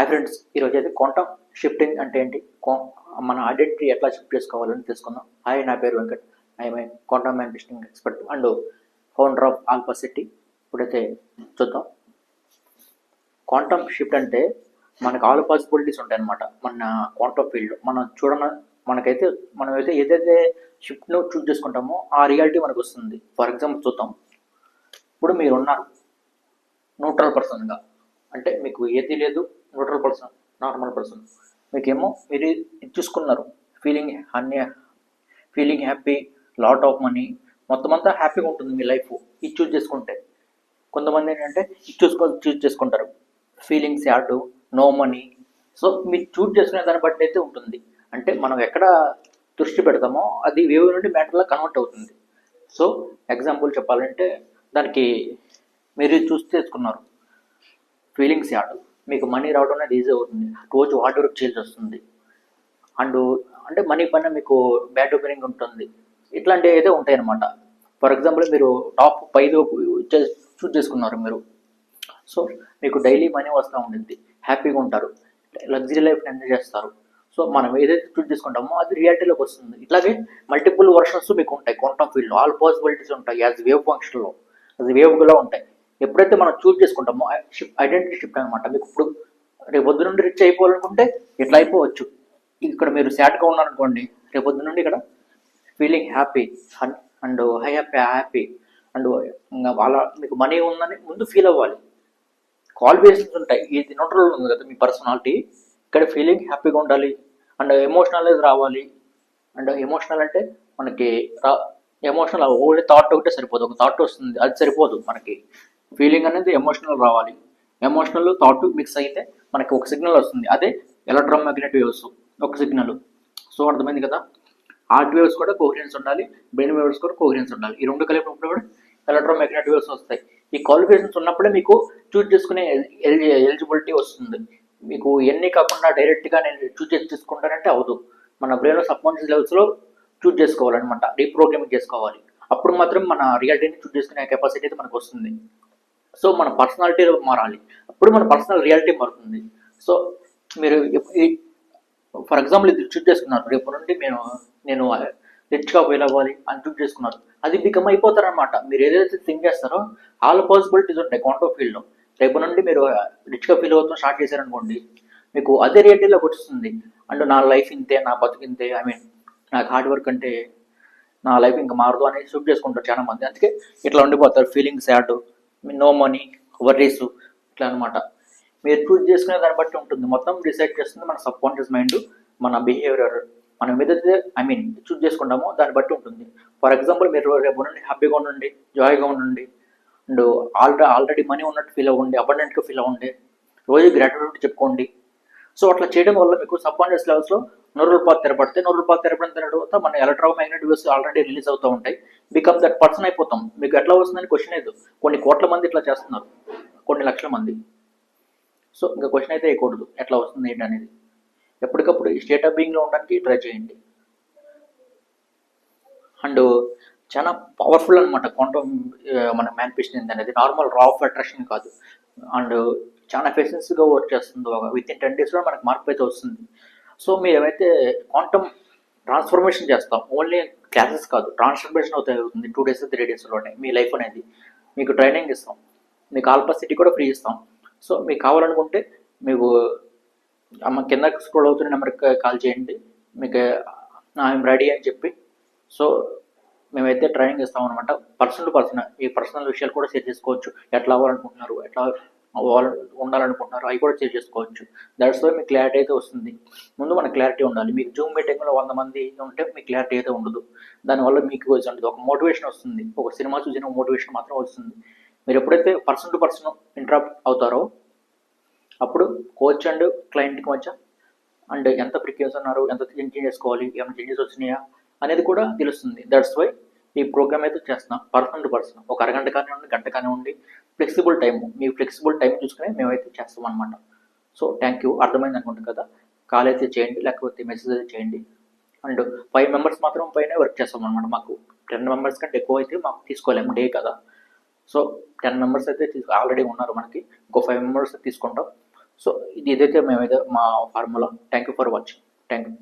Hi friends ఈరోజు అయితే quantum shifting అంటే ఏంటి? మన ఐడెంటిటీ ఎట్లా షిఫ్ట్ చేసుకోవాలని తెలుసుకుందాం. హాయ్ నా పేరు Venkat. I'm quantum manifesting expert and founder of Alpha City ఇప్పుడైతే చూద్దాం. క్వాంటమ్ షిఫ్ట్ అంటే మనకు ఆల్ పాసిబిలిటీస్ ఉంటాయి అనమాట మన క్వాంటమ్ ఫీల్డ్ మనం చూడన మనకైతే మనం అయితే ఏదైతే షిఫ్ట్ను చూస్ చేసుకుంటామో ఆ రియాలిటీ మనకు వస్తుంది. ఫర్ ఎగ్జాంపుల్ చూద్దాం. ఇప్పుడు మీరు ఉన్నారు న్యూట్రల్ పర్సన్గా అంటే మీకు ఏది లేదు. న్యూట్రల్ పర్సన్ నార్మల్ పర్సన్ మీకేమో మీరు ఇది చూసుకున్నారు. ఫీలింగ్ అన్ని feeling happy lot of money మొత్తం అంతా హ్యాపీగా ఉంటుంది మీ లైఫ్ ఇది చూస్ చేసుకుంటే. కొంతమంది ఏంటంటే ఇది చూసుకో చూస్ చేసుకుంటారు. Feelings sad no money so మీరు చూస్ చేసుకునే దాన్ని బట్టి అయితే ఉంటుంది. అంటే మనం ఎక్కడ దృష్టి పెడతామో అది వేవ్ నుండి మ్యాటర్లో కన్వర్ట్ అవుతుంది. సో ఎగ్జాంపుల్ చెప్పాలంటే దానికి మీరు చూస్ చేసుకున్నారు. Feelings add. మీకు మనీ రావడం అనేది ఈజీ అవుతుంది. రోజు హార్డ్ వర్క్ చేయాల్సి వస్తుంది. అండ్ అంటే మనీ పైన మీకు బ్యాడ్ ఓపెనింగ్ ఉంటుంది. ఇట్లాంటివి అయితే ఉంటాయి అనమాట ఫర్ ఎగ్జాంపుల్ మీరు టాప్ పైది చూస్ చేసుకున్నారు మీరు. సో మీకు డైలీ మనీ వస్తూ ఉంటుంది హ్యాపీగా ఉంటారు. లగ్జరీ లైఫ్ ఎంజాయ్ చేస్తారు. సో మనం ఏదైతే చూస్ చేసుకుంటామో అది రియాలిటీలోకి వస్తుంది. ఇట్లాగే మల్టిపుల్ వర్షన్స్ మీకు ఉంటాయి. క్వాంటమ్ ఫీల్డ్లో ఆల్ పాసిబిలిటీస్ ఉంటాయి. యాజ్ వేవ్ ఫంక్షన్లో అది వేవ్గా ఉంటాయి. ఎప్పుడైతే మనం చూస్ చేసుకుంటామో షిఫ్ట్ ఐడెంటిటీ షిఫ్ట్ అనమాట మీకు ఇప్పుడు రేపు పొద్దు నుండి రిచ్ అయిపోవాలనుకుంటే ఇట్లా అయిపోవచ్చు? ఇక్కడ మీరు సాడ్గా ఉన్నారనుకోండి రేపు పొద్దు నుండి ఇక్కడ feeling happy and high happy happy and ఇంకా వాళ్ళ మీకు మనీ ఉందని ముందు ఫీల్ అవ్వాలి. క్వాలిఫికేషన్స్ ఉంటాయి. ఇది న్యూట్రల్ ఉంది కదా మీ పర్సనాలిటీ ఇక్కడ ఫీలింగ్ హ్యాపీగా ఉండాలి. అండ్ ఎమోషనల్ రావాలి. అండ్ ఎమోషనల్ అంటే మనకి రా ఎమోషనల్ ఓన్లీ థాట్ ఒకటే సరిపోదు. ఒక థాట్ వస్తుంది. అది సరిపోదు మనకి. ఫీలింగ్ అనేది ఎమోషనల్ రావాలి. ఎమోషనల్ థాట్ మిక్స్ అయితే మనకి ఒక సిగ్నల్ వస్తుంది. అదే ఎలక్ట్రోమాగ్నెట్ వేవ్స్ ఒక సిగ్నల్. సో అర్థమైంది కదా? హార్ట్ వేవ్స్ కూడా కోహరెన్స్ ఉండాలి బ్రెయిన్ వేవ్స్ కూడా కోహరెన్స్ ఉండాలి. ఈ రెండు కలిపినప్పుడు కూడా ఎలక్ట్రోమాగ్నెట్ వేవ్స్ వస్తాయి. ఈ క్వాలిఫికేషన్స్ ఉన్నప్పుడే మీకు చూజ్ చేసుకునే ఎలిజిబిలిటీ వస్తుంది. మీకు ఎన్ని కాకుండా డైరెక్ట్గా నేను చూజ్ చేసి తీసుకుంటానంటే అవదు మన బ్రెయిన్లో సబ్కాన్షియస్ లెవెల్స్లో చూస్ చేసుకోవాలన్నమాట. రీప్రోగ్రామింగ్ చేసుకోవాలి. అప్పుడు మాత్రం మన రియాలిటీని చూస్ చేసుకునే కెపాసిటీ అయితే మనకు వస్తుంది. సో మన పర్సనాలిటీ మారాలి. అప్పుడు మన పర్సనల్ రియాలిటీ మారుతుంది. సో మీరు ఫర్ ఎగ్జాంపుల్ ఇది చూట్ చేసుకున్నారు. రేపు నుండి నేను నేను రిచ్గా ఫీల్ అవ్వాలి అని చూట్ చేసుకున్నారు. అది బికమ్ అయిపోతారనమాట మీరు ఏదైతే థింక్ చేస్తారో ఆల్ పాసిబిలిటీస్ ఉంటాయి. క్వాంటో ఫీల్డ్లో రేపు నుండి మీరు రిచ్గా ఫీల్ అవుతాం స్టార్ట్ చేశారనుకోండి మీకు అదే రియాలిటీలోకి వస్తుంది అండ్ నా లైఫ్ ఇంతే నా బతుకు ఇంతే ఐ మీన్ నాకు హార్డ్ వర్క్ అంటే నా లైఫ్ ఇంకా మారదు అని షూట్ చేసుకుంటారు చాలా మంది అందుకే ఇట్లా ఉండిపోతారు. Feeling sad no money worries ఇట్లా అనమాట మీరు చూస్ చేసుకునే దాన్ని బట్టి ఉంటుంది. మొత్తం డిసైడ్ చేస్తుంది మన సబ్ కాన్షియస్ మైండ్ మన బిహేవియర్ మనం ఏదైతే ఐ మీన్ చూస్ చేసుకుంటామో దాన్ని బట్టి ఉంటుంది. ఫర్ ఎగ్జాంపుల్ మీరు రేపు నుండి హ్యాపీగా ఉండండి జాయ్గా ఉండండి అండ్ ఆల్రెడీ ఆల్రెడీ మనీ ఉన్నట్టు ఫీల్ అవ్వండి అబండెంట్గా ఫీల్ అవ్వండి రోజు గ్రాటిట్యూడ్ చెప్పుకోండి. సో అట్లా చేయడం వల్ల మీకు సబ్ కాన్షియస్ లెవెల్స్లో నూరుల పాత తెరపడితే నూరుల పాత తెరపడిన తర్వాత మన electro magnet waves already release అవుతూ ఉంటాయి. బికమ్ దట్ పర్సన్ అయిపోతాం. మీకు ఎట్లా వస్తుందని క్వశ్చన్ లేదు. కొన్ని కోట్ల మంది ఇట్లా చేస్తున్నారు. కొన్ని లక్షల మంది. సో ఇంకా క్వశ్చన్ అయితే వేయకూడదు. ఎట్లా వస్తుంది ఏంటి అనేది. ఎప్పటికప్పుడు ఈ స్టేట్ ఆఫ్ బీయింగ్లో ఉండడానికి ట్రై చేయండి. అండ్ చాలా పవర్ఫుల్ అనమాట క్వాంటమ్ మన మ్యానిఫెస్టేషన్ అనేది. నార్మల్ రా ఆఫ్ అట్రాక్షన్ కాదు. అండ్ చాలా ఎఫిషియన్సీగా వర్క్ చేస్తుంది. విత్ ఇన్ టెన్ డేస్లో మనకు మార్పు అయితే వస్తుంది. సో మీరు ఏమైతే క్వాంటమ్ ట్రాన్స్ఫర్మేషన్ చేస్తాం. ఓన్లీ క్లాసెస్ కాదు. ట్రాన్స్ఫర్మేషన్ అవుతుంది. టూ డేస్ త్రీ డేస్లోనే మీ లైఫ్ అనేది. మీకు ట్రైనింగ్ ఇస్తాం. మీకు ఆల్పసిటీ కూడా ఫ్రీ ఇస్తాం. సో మీకు కావాలనుకుంటే మీకు అమ్మ కింద స్క్రోల్ అవుతున్న నెంబర్కి కాల్ చేయండి. మీకు ఐఎమ్ రెడీ అని చెప్పి. సో మేమైతే ట్రైనింగ్ ఇస్తాం అనమాట పర్సన్ టు పర్సన్ ఈ పర్సనల్ విషయాలు కూడా షేర్ చేసుకోవచ్చు. ఎట్లా అవ్వాలనుకుంటున్నారు ఎట్లా ఉండాలనుకుంటున్నారు అవి కూడా షేర్ చేసుకోవచ్చు. దట్స్ వై మీకు క్లారిటీ అయితే వస్తుంది. ముందు మనకు క్లారిటీ ఉండాలి. మీకు జూమ్ మీటింగ్లో వంద మంది ఉంటే మీకు క్లారిటీ అయితే ఉండదు. దానివల్ల మీకు ఉంటుంది. ఒక మోటివేషన్ వస్తుంది. ఒక సినిమా చూసిన మోటివేషన్ మాత్రం వస్తుంది. మీరు ఎప్పుడైతే పర్సన్ టు పర్సన్ ఇంటరాక్ట్ అవుతారో అప్పుడు కోచ్ అండ్ క్లయింట్కి మధ్య అండ్ ఎంత ప్రిక్యూస్ ఉన్నారు ఎంత చేంజ్ చేసుకోవాలి ఏమైనా చేంజెస్ వచ్చినాయా అనేది కూడా తెలుస్తుంది. దట్స్ వై ఈ ప్రోగ్రామ్ అయితే చేస్తున్నాం. పర్సన్ టు పర్సన్ ఒక అరగంట కానివ్వండి గంట కానివ్వండి ఫ్లెక్సిబుల్ టైం మీ ఫ్లెక్సిబుల్ టైం చూసుకుని మేమైతే చేస్తాం అనమాట సో థ్యాంక్ యూ. అర్థమైంది అనుకుంటుంది కదా? కాల్ అయితే చేయండి లేకపోతే మెసేజ్ అయితే చేయండి. అండ్ ఫైవ్ మెంబర్స్ మాత్రం పైన వర్క్ చేస్తాం అనమాట మాకు. టెన్ మెంబర్స్ కంటే ఎక్కువ అయితే మాకు తీసుకోలేము డే కదా. సో టెన్ మెంబర్స్ అయితే ఆల్రెడీ ఉన్నారు మనకి. ఇంకో ఫైవ్ మెంబర్స్ తీసుకుంటాం. సో ఇది ఏదైతే మేమైతే మా formula. Thank you for watching. Thank you.